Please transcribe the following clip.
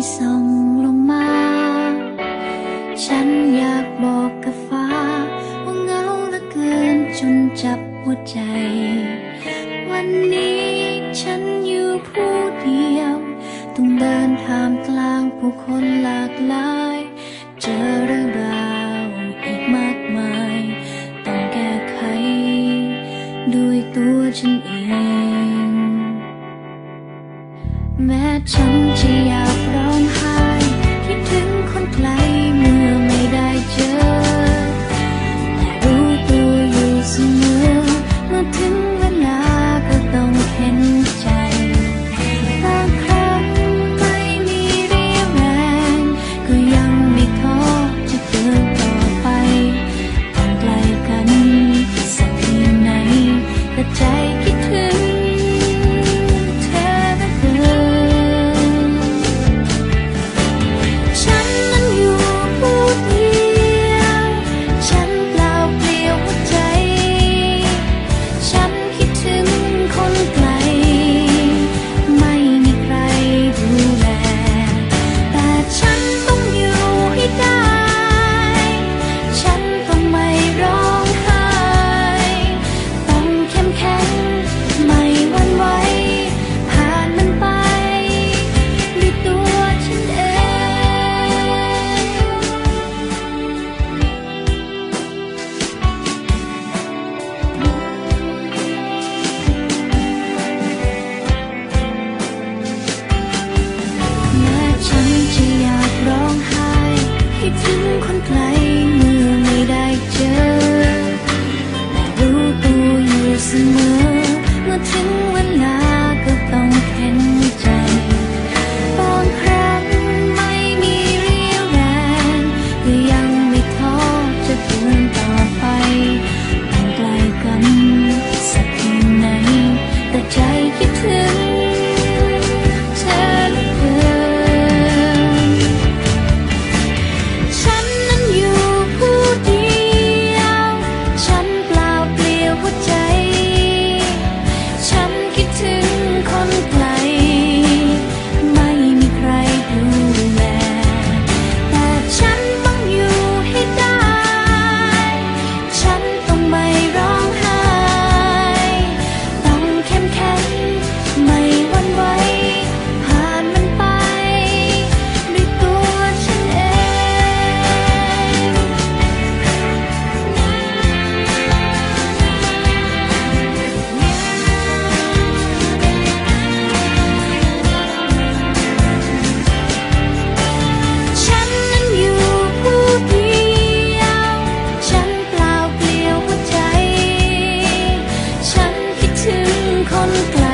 ที่ส่องลงมา ฉันอยากบอกกับฟ้า ว่าเงาละเกินจนจับหัวใจ วันนี้ฉันอยู่ผู้เดียว ต้องเดินทางกลางผู้คนหลากหลาย เจอเรื่องราวอีกมากมาย ต้องแก้ไข ด้วยตัวฉันเองแม้ฉันจะอยาก คนไกล con.